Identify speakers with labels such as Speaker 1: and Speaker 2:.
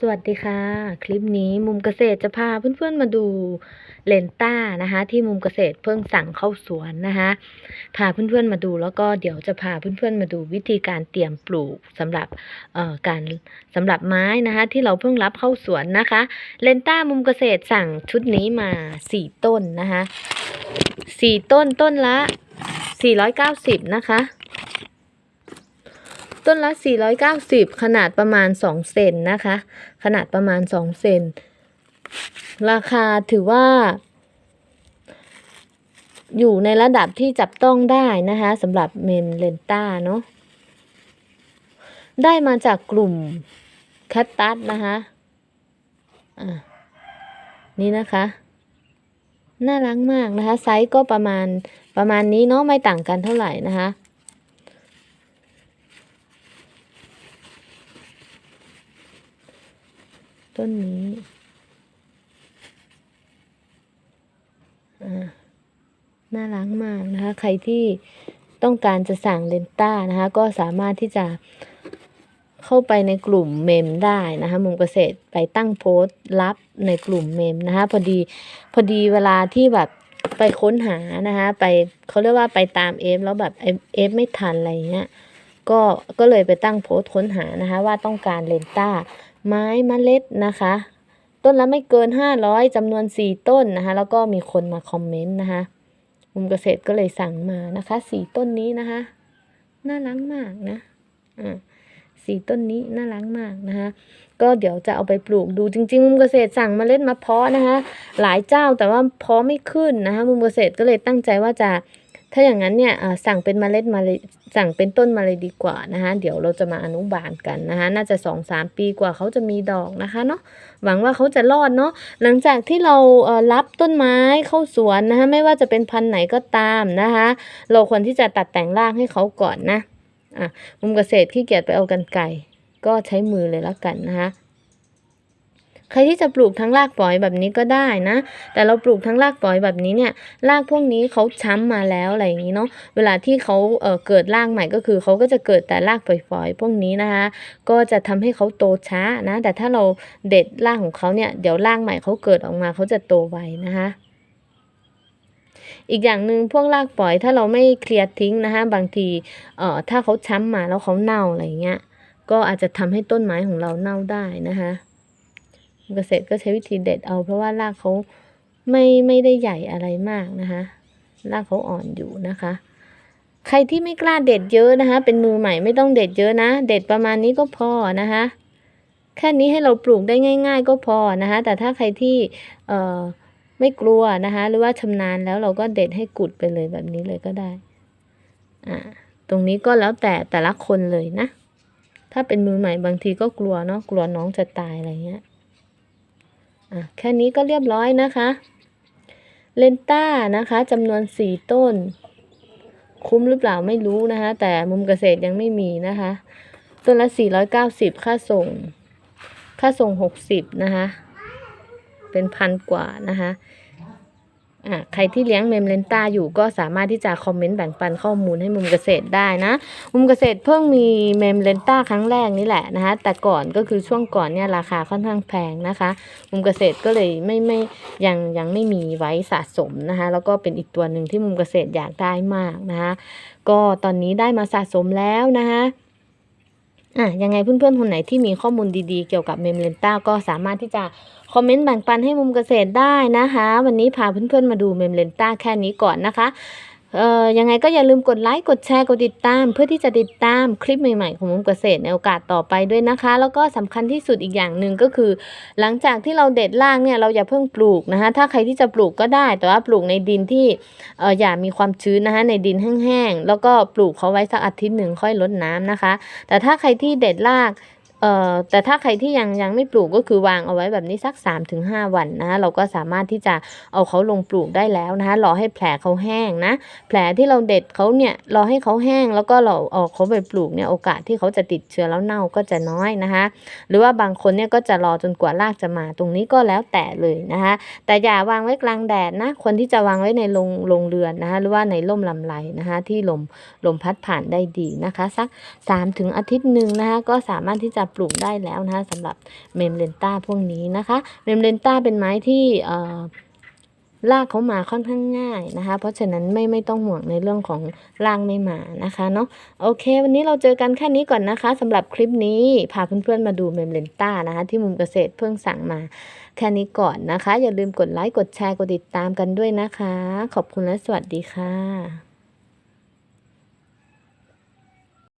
Speaker 1: สวัสดีค่ะ คลิปนี้มุมเกษตรจะพาเพื่อนๆมาดูเลนต้านะคะ ที่มุมเกษตรเพิ่งสั่งเข้าสวนนะคะพาเพื่อนๆมาดูแล้วก็เดี๋ยวจะพาเพื่อนๆมาดูวิธีการเตรียมปลูกสำหรับเอ่อการสำหรับไม้นะคะ ที่เราเพิ่งรับเข้าสวนนะคะ เลนต้ามุมเกษตรสั่งชุดนี้มาสี่ต้นนะคะสี่ต้นต้นละสี่ร้อยเก้าสิบนะคะ ต้นละ 490 ขนาดประมาณ 2 เซนนะคะ ขนาดประมาณ 2 เซน ราคาถือว่า อยู่ในระดับที่จับต้องได้นะคะสำหรับเมนเลนต้าเนาะ ได้มาจากกลุ่มแคตตัสนะคะอะนี่นะคะ น่ารักมากนะคะ ไซส์ก็ประมาณประมาณนี้เนาะไม่ต่างกันเท่าไหร่นะคะ ต้นนี้อ่าน่ารักมากนะคะ ใครที่ต้องการจะสั่งเลนต้านะคะ ก็สามารถที่จะเข้าไปในกลุ่มเมมได้นะคะมุมเกษตรไปตั้งโพสต์รับในกลุ่มเมมนะคะ พอดีพอดีเวลาที่แบบไปค้นหานะคะไปเขาเรียกว่าไปตามเอฟแล้วแบบเอฟไม่ทันอะไรเงี้ยก็ก็เลยไปตั้งโพสต์ค้นหานะคะ ว่าต้องการเลนต้า ไม้มเมล็ดนะคะ ต้นละไม่เกิน 500จำนวน 4 ต้นนะคะ แล้วก็มีคนมาคอมเมนต์นะคะมุมเกษตรก็เลยสั่งมานะคะ4ต้นนี้นะคะ น่ารักมากนะอ่าสี่ต้นนี้น่ารักมากนะคะก็เดี๋ยวจะเอาไปปลูกดูจริง ๆ มุมเกษตรสั่งเมาเล็ดมาเพาะนะคะ หลายเจ้าแต่ว่าเพาะไม่ขึ้นนะคะมุมเกษตรก็เลยตั้งใจว่าจะ ถ้าอย่างนั้นเนี่ยสั่งเป็นเมล็ดมาเลยสั่งเป็นต้นมาเลยดีกว่านะคะ เดี๋ยวเราจะมาอนุบาลกันนะคะน่าจะสองสามปีกว่าเขาจะมีดอกนะคะเนาะหวังว่าเขาจะรอดเนาะหลังจากที่เรารับต้นไม้เข้าสวนนะคะไม่ว่าจะเป็นพันธุ์ไหนก็ตามนะคะ เราควรที่จะตัดแต่งรากให้เขาก่อนนะอะมุมเกษตรขี้เกียจไปเอากันไก่ก็ใช้มือเลยแล้วกันนะคะ ใครที่จะปลูกทั้งรากฝอยแบบนี้ก็ได้นะ แต่เราปลูกทั้งรากฝอยแบบนี้เนี่ยรากพวกนี้เขาช้ำมาแล้วอะไรอย่างนี้เนาะเวลาที่เขาเเกิดรากใหม่ก็คือเขาก็จะเกิดแต่รากฝอยๆพวกนี้นะคะก็จะทำให้เขาโตช้านะ แต่ถ้าเราเด็ดรากของเขาเนี่ยเดี๋ยวรากใหม่เขาเกิดออกมาเขาจะโตไวนะคะอีกอย่างหนึ่งพวกรากฝอยถ้าเราไม่เคลียร์ทิ้งนะคะบางทีเอ่อถ้าเขาช้ำมาแล้วเขาเน่าอะไรเงี้ยก็อาจจะทำให้ต้นไม้ของเราเน่าได้นะคะ เกษตรก็ใช้วิธีเด็ดเอา เพราะว่ารากเขาไม่ไม่ได้ใหญ่อะไรมากนะคะรากเขาอ่อนอยู่นะคะ ใครที่ไม่กล้าเด็ดเยอะนะคะ เป็นมือใหม่ไม่ต้องเด็ดเยอะนะ เด็ดประมาณนี้ก็พอนะคะแค่นี้ให้เราปลูกได้ง่าย ๆ ก็พอนะคะแต่ถ้าใครที่เอ่อไม่กลัวนะคะ หรือว่าชำนาญแล้วเราก็เด็ดให้กุดไปเลยแบบนี้เลยก็ได้อ่าตรงนี้ก็แล้วแต่แต่ละคนเลยนะ ถ้าเป็นมือใหม่บางทีก็กลัวเนาะกลัวน้องจะตายอะไรเงี้ย แค่นี้ก็เรียบร้อยนะคะ เลนต้านะคะจำนวนสี่ต้น คุ้มหรือเปล่าไม่รู้นะคะ แต่มุมเกษตรยังไม่มีนะคะ ต้นละสี่ร้อยเก้าสิบค่าส่ง ค่าส่งหกสิบนะคะ เป็นพันกว่านะคะ ใครที่เลี้ยงเมมเลนต้าอยู่ก็สามารถที่จะคอมเมนต์แบ่งปันข้อมูลให้มุมเกษตรได้นะ มุมเกษตรเพิ่งมีเมมเลนต้าครั้งแรกนี่แหละนะคะ แต่ก่อนก็คือช่วงก่อนเนี่ยราคาค่อนข้างแพงนะคะ มุมเกษตรก็เลยไม่ไม่ยังยังไม่มีไว้สะสมนะคะ แล้วก็เป็นอีกตัวหนึ่งที่มุมเกษตรอยากได้มากนะคะ ก็ตอนนี้ได้มาสะสมแล้วนะคะ อะยังไงเพื่อนๆคนไหนที่มีข้อมูลดีๆ เกี่ยวกับเมมเลนต้าก็สามารถที่จะคอมเมนต์แบ่งปันให้มุมเกษตรได้นะคะ วันนี้พาเพื่อนๆมาดูเมมเลนต้าแค่นี้ก่อนนะคะ เอ่อยังไงก็อย่าลืมกดไลค์กดแชร์กดติดตาม เพื่อที่จะติดตามคลิปใหม่ๆ ของมุมเกษตรในโอกาสต่อไปด้วยนะคะ แล้วก็สำคัญที่สุดอีกอย่างหนึ่งก็คือ หลังจากที่เราเด็ดรากเนี่ยเราอย่าเพิ่งปลูกนะคะถ้าใครที่จะปลูกก็ได้ แต่ว่าปลูกในดินที่เอ่ออย่ามีความชื้นนะคะในดินแห้งๆแล้วก็ปลูกเขาไว้สักอาทิตย์หนึ่งค่อยรดน้ำนะคะ แต่ถ้าใครที่เด็ดราก เอ่อแต่ถ้าใครที่ยังยังไม่ปลูกก็คือวางเอาไว้แบบนี้สัก 3-5 วันนะคะเราก็สามารถที่จะเอาเขาลงปลูกได้แล้วนะคะรอให้แผลเขาแห้งนะ แผลที่เราเด็ดเขาเนี่ยรอให้เขาแห้งแล้วก็เราเอาเขาไปปลูกเนี่ยโอกาสที่เขาจะติดเชื้อแล้วเน่าก็จะน้อยนะคะ หรือว่าบางคนเนี่ยก็จะรอจนกว่ารากจะมาตรงนี้ก็แล้วแต่เลยนะคะแต่อย่าวางไว้กลางแดดนะคนที่จะวางไว้ในโรงโรงเรือนนะคะหรือว่าในร่มลำไรนะคะที่ลมลมพัดผ่านได้ดีนะคะ สัก3ถึงอาทิตย์หนึ่งนะคะก็สามารถที่จะปลูกได้แล้วนะคะสำหรับเมมเลนต้าพวกนี้นะคะเมมเลนต้าเป็นไม้ที่เอ่อรากเขามาค่อนข้างง่ายนะคะ เพราะฉะนั้นไม่ไม่ต้องห่วงในเรื่องของรากไม่มานะคะเนาะโอเค วันนี้เราเจอกันแค่นี้ก่อนนะคะสำหรับคลิปนี้พาเพื่อนๆมาดูเมมเลนต้านะคะ ที่มุมเกษตรเพิ่งสั่งมาแค่นี้ก่อนนะคะ อย่าลืมกดไลค์กดแชร์กดติดตามกันด้วยนะคะ ขอบคุณและสวัสดีค่ะ